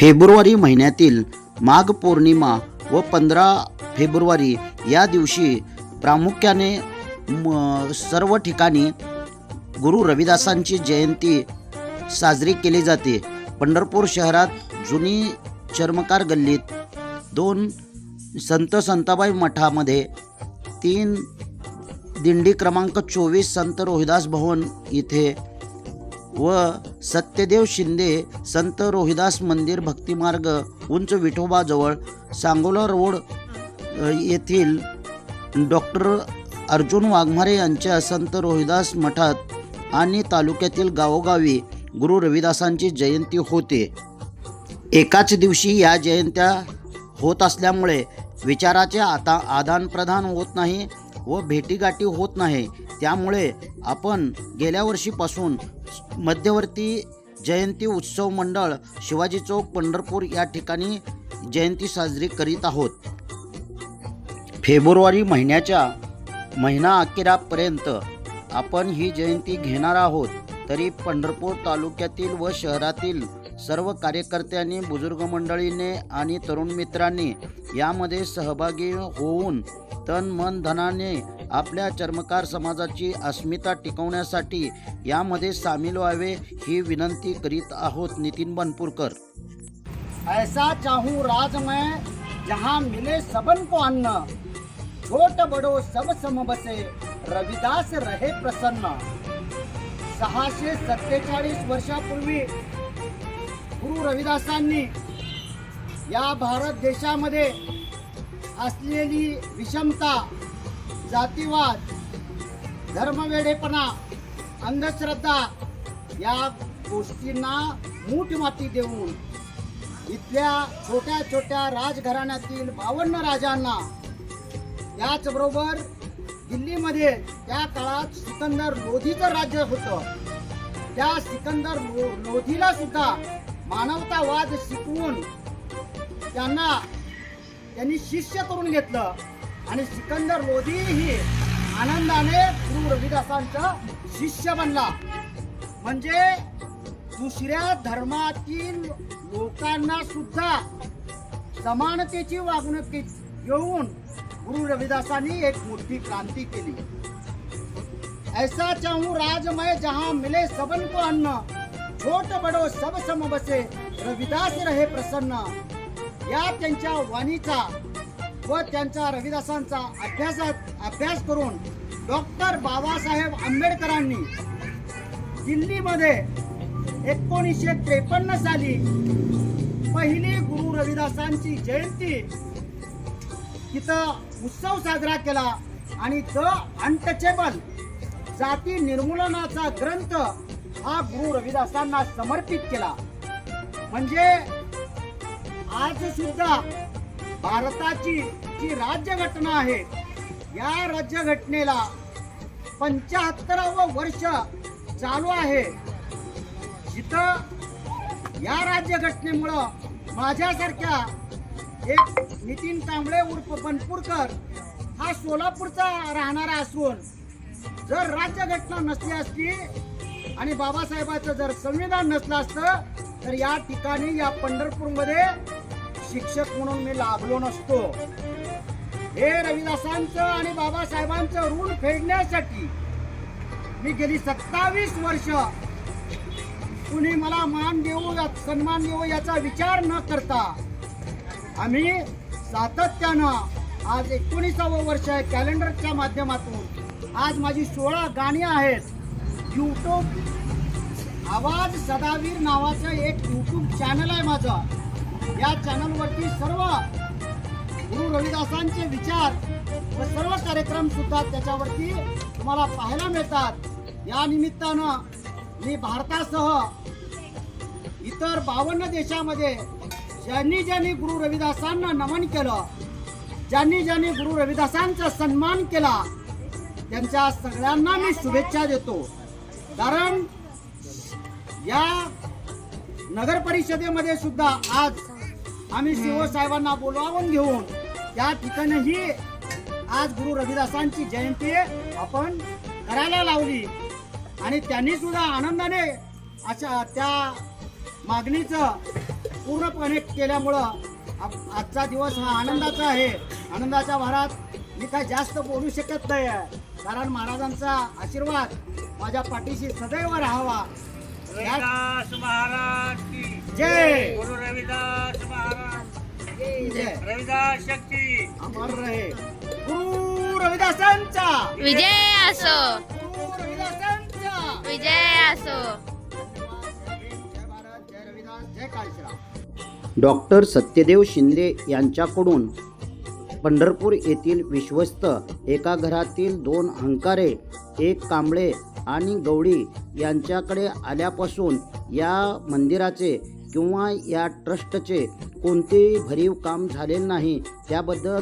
February महिन्यातील माघ पौर्णिमा व पंधरा फेब्रुवारी या दिवशी प्रामुख्याने म- सर्व ठिकाणी गुरु रविदासांची जयंती साजरी केली जाते. पंढरपूर शहरात जुनी चर्मकार गल्लीत दोन संत संताबाई मठामध्ये तीन दिंडी क्रमांक चोवीस संत रोहिदास भवन इथे व सत्यदेव शिंदे संत रोहिदास मंदिर भक्तिमार्ग उंच विठोबाजवळ सांगोला रोड येथील डॉक्टर अर्जुन वाघमारे यांच्या संत रोहिदास मठात आणि तालुक्यातील गावोगावी गुरु रविदासांची जयंती होते. एकाच दिवशी या जयंत्या होत असल्यामुळे विचाराचे आता आदानप्रदान होत नाही व भेटीगाठी होत नाही. त्यामुळे आपण गेल्या वर्षीपासून मध्यवर्ती जयंती उत्सव मंडळ शिवाजी चौक पंढरपूर या ठिकाणी जयंती साजरी करीत आहोत. फेब्रुवारी महिन्याच्या महिना अखेरापर्यंत आपण ही जयंती घेणार आहोत. तरी पंढरपूर तालुक्यातील व शहरातील सर्व कार्यकर्त्यांनी बुजुर्ग मंडळीने आणि तरुण मित्रांनी यामध्ये सहभागी होऊन तन मन धनाने आपल्या चर्मकार समाजाची अस्मिता टिकवण्यासाठी यामध्ये सामील व्हावे ही विनंती करीत आहोत नितीन बनपूरकर. ऐसा चाहूं राज मैं जहां मिले सबन को अन्न। छोट बडो सब सम बसे रविदास रहे प्रसन्न। सहाशे सत्तेचाळीस वर्षापूर्वी गुरु रविदासांनी या भारत देशामध्ये असलेली विषमता जातीवाद धर्मवेडेपणा अंधश्रद्धा या गोष्टींना मूठ माती देऊन इथल्या छोट्या छोट्या राजघराण्यातील बावन्न राजांना त्याचबरोबर दिल्लीमध्ये त्या काळात सिकंदर लोधीचं राज्य होतं. त्या सिकंदर लो लोधीला सुद्धा मानवतावाद शिकवून त्यांना त्यांनी शिष्य करून घेतलं. आणि सिकंदर लोधी ही आनंदाने गुरु रविदासांचा शिष्य बनला. म्हणजे दुसऱ्या धर्मातील लोकांना सुद्धा समानतेची वागणूक घेऊन गुरु रविदासांनी एक मोठी क्रांती केली. ऐसा चाहूं राज मैं जहां मिले सबन को अन्न छोट बडो सब सम बसे रविदास रहे प्रसन्न या त्यांच्या वाणीचा व त्यांच्या रविदासांचा अभ्यासात अभ्यास करून डॉक्टर बाबासाहेब आंबेडकरांनी दिल्लीमध्ये एकोणीसशे त्रेपन्न साली पहिली गुरु रविदासांची जयंती तिथं उत्सव साजरा केला आणि द अनटचेबल जाती निर्मूलनाचा ग्रंथ हा गुरु रविदासांना समर्पित केला. म्हणजे आज सुद्धा भारताची जी राज्यघटना आहे या राज्यघटनेला पंच्याहत्तरावं वर्ष चालू आहे. जिथं या राज्यघटनेमुळं माझ्यासारख्या एक नितीन कांबळे उर्फ बनपूरकर हा सोलापूरचा राहणारा असून जर राज्यघटना नसली असती आणि बाबासाहेबाचं जर संविधान नसलं असतं तर या ठिकाणी या पंढरपूरमध्ये शिक्षक म्हणून मी लाभलो नसतो. हे रविदासांचं आणि बाबासाहेबांचं ऋण फेडण्यासाठी मी गेली सत्तावीस वर्ष कुणी मला मान देऊ या- सन्मान देऊ याचा विचार न करता आम्ही सातत्यानं आज एकोणीसावं वर्ष आहे कॅलेंडरच्या माध्यमातून. आज माझी सोळा गाणी आहेत. यूट्यूब आवाज सदावीर नावाचं एक यूट्यूब चॅनल आहे माझं. या चॅनलवरती सर्व गुरु रविदासांचे विचार व सर्व कार्यक्रम सुद्धा त्याच्यावरती तुम्हाला पाहायला मिळतात. या निमित्तानं मी भारतासह इतर बावन्न देशामध्ये ज्यांनी ज्यांनी गुरु रविदासांना नमन केलं ज्यांनी ज्यांनी गुरु रविदासांचा सन्मान केला त्यांच्या सगळ्यांना मी शुभेच्छा देतो. कारण या नगर परिषदेमध्ये सुद्धा आज आम्ही शिव साहेबांना बोलावून घेऊन त्या ठिकाणीही आज गुरु रविदासांची जयंती आपण करायला लावली. आणि त्यांनी सुद्धा आनंदाने अशा त्या मागणीचं पूर्णपणे केल्यामुळं आजचा दिवस हा आनंदाचा आहे. आनंदाच्या भरात मी काय जास्त बोलू शकत नाही. आहे कारण महाराजांचा आशीर्वाद माझ्या पाठीशी सदैव राहावा. या- महाराज की जय. गुरु रविदास महाराज जय रविदास शक्ती अमर रहे. गुरु रविदासांचा. विजय असो. गुरु रविदासांचा. विजय असो. धन्यवाद. जय भीम, जय भारत जय रविदास जय काळीश्राम डॉक्टर सत्यदेव शिंदे यांच्याकडून पंढरपूर येथील विश्वस्त एका घरातील दोन हंकारे एक कांबळे आणि गवळी यांच्याकडे आल्यापासून या मंदिराचे किंवा या ट्रस्टचे कोणतेही भरीव काम झालेले नाही. त्याबद्दल